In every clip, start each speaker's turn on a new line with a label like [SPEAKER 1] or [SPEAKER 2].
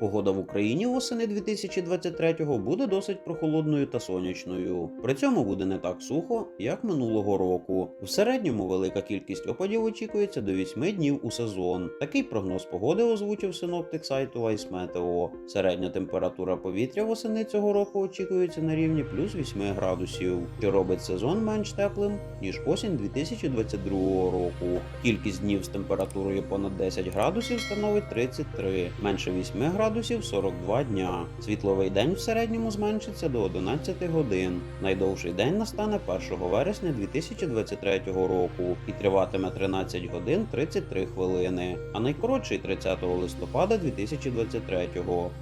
[SPEAKER 1] Погода в Україні восени 2023-го буде досить прохолодною та сонячною. При цьому буде не так сухо, як минулого року. В середньому велика кількість опадів очікується до 8 днів у сезон. Такий прогноз погоди озвучив синоптик сайту Meteo. Середня температура повітря восени цього року очікується на рівні плюс 8 градусів, що робить сезон менш теплим ніж осінь 2022 року. Кількість днів з температурою понад 10 градусів становить 33, менше 8 градусів 42 дня. Світловий день в середньому зменшиться до 11 годин. Найдовший день настане 1 вересня 2023 року і триватиме 13 годин 33 хвилини, а найкоротший 30 листопада 2023.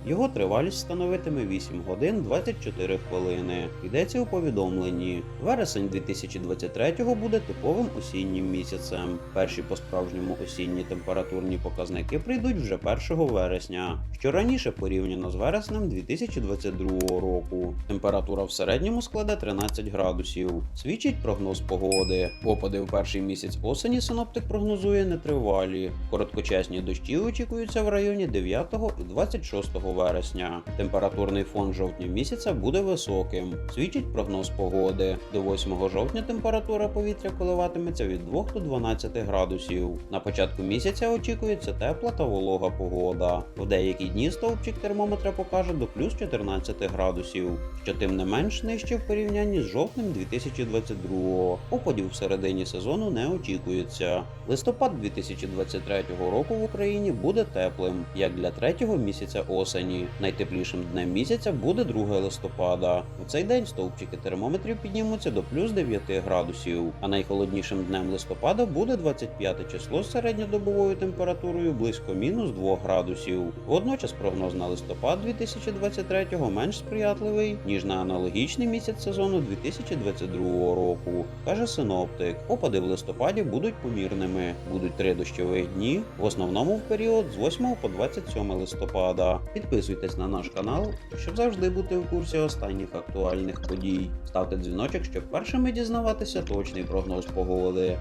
[SPEAKER 1] Його тривалість становитиме 8 годин 24 хвилини. Йдеться у повідомленні. Вересень 2023 буде типовим осіннім місяцем. Перші по справжньому осінні температурні показники прийдуть вже 1 вересня, що раніше порівняно з вереснем 2022 року. Температура в середньому складе 13 градусів. Свідчить прогноз погоди. Опади в перший місяць осені синоптик прогнозує нетривалі. Короткочасні дощі очікуються в районі 9 і 26 вересня. Температурний фон жовтня місяця буде високим. Свідчить прогноз погоди. До 8 жовтня температура повітря коливатиметься від 2 до 12 градусів. На початку місяця очікується тепла та волога погода. В деякі дні стовпчик термометра покаже до плюс 14 градусів, що тим не менш нижче в порівнянні з жовтнем 2022-го. Опадів в середині сезону не очікується. Листопад 2023 року в Україні буде теплим, як для третього місяця осені. Найтеплішим днем місяця буде 2 листопада. У цей день стовпчики термометрів піднімуться до плюс 9 градусів, а найхолоднішим днем листопада буде 25 число з середньодобовою температурою близько мінус 2 градусів. Водночас прогноз на листопад 2023 менш сприятливий, ніж на аналогічний місяць сезону 2022 року, каже синоптик. Опади в листопаді будуть помірними. Будуть три дощових дні, в основному в період з 8 по 27 листопада. Підписуйтесь на наш канал, щоб завжди бути в курсі останніх актуальних подій. Ставте дзвіночок, щоб першими дізнаватися точний прогноз погоди.